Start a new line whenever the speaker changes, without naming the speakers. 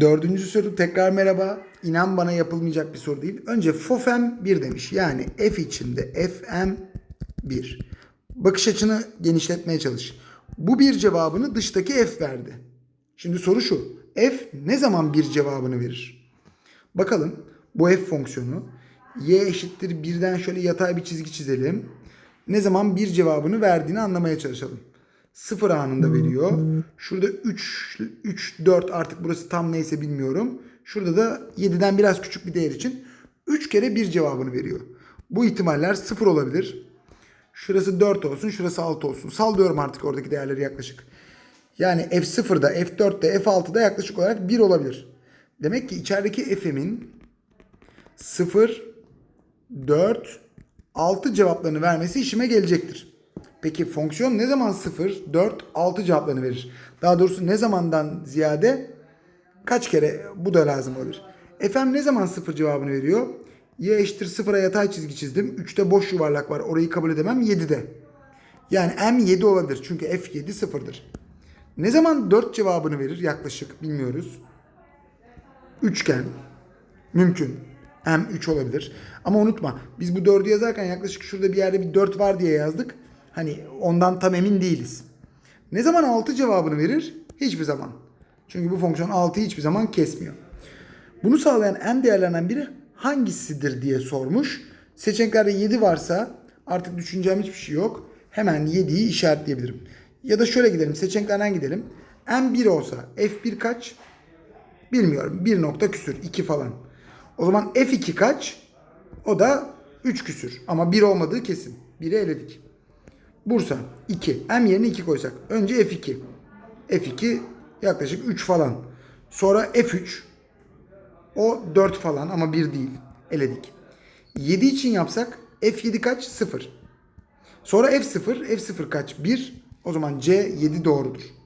Dördüncü soru tekrar merhaba. İnan bana yapılmayacak bir soru değil. Önce fofem 1 demiş. Yani f içinde fm 1. Bakış açını genişletmeye çalış. Bu bir cevabını dıştaki f verdi. Şimdi soru şu. f ne zaman bir cevabını verir? Bakalım bu f fonksiyonu y eşittir 1'den şöyle yatay bir çizgi çizelim. Ne zaman bir cevabını verdiğini anlamaya çalışalım. Sıfır anında veriyor. Şurada 3, 3, 4 artık burası tam neyse bilmiyorum. Şurada da 7'den biraz küçük bir değer için 3 kere bir cevabını veriyor. Bu ihtimaller sıfır olabilir. Şurası 4 olsun, şurası 6 olsun. Sallıyorum artık oradaki değerleri yaklaşık. Yani F0'da, F4'te, F6'da yaklaşık olarak 1 olabilir. Demek ki içerideki f'min 0, 4, 6 cevaplarını vermesi işime gelecektir. Peki fonksiyon ne zaman 0, 4, 6 cevaplarını verir? Daha doğrusu ne zamandan ziyade kaç kere bu da lazım olabilir. Fm ne zaman 0 cevabını veriyor? Y eşittir 0'a yatay çizgi çizdim. 3'te boş yuvarlak var. Orayı kabul edemem. 7'de. Yani m 7 olabilir. Çünkü f7 sıfırdır. Ne zaman 4 cevabını verir? Yaklaşık bilmiyoruz. Üçgen. Mümkün. M 3 olabilir. Ama unutma biz bu 4'ü yazarken yaklaşık şurada bir yerde bir 4 var diye yazdık. Hani ondan tam emin değiliz. Ne zaman 6 cevabını verir? Hiçbir zaman. Çünkü bu fonksiyon 6'yı hiçbir zaman kesmiyor. Bunu sağlayan en değerlerinden biri hangisidir diye sormuş. Seçeneklerde 7 varsa artık düşüneceğim hiçbir şey yok. Hemen 7'yi işaretleyebilirim. Ya da şöyle gidelim. Seçeneklerden gidelim. M1 olsa F1 kaç? Bilmiyorum. 1 nokta küsür. 2 falan. O zaman F2 kaç? O da 3 küsür. Ama 1 olmadığı kesin. 1'i eledik. Bursa 2. M yerine 2 koysak. Önce F2. F2 yaklaşık 3 falan. Sonra F3. O 4 falan ama 1 değil. Eledik. 7 için yapsak F7 kaç? 0. Sonra F0. F0 kaç? 1. O zaman C 7 doğrudur.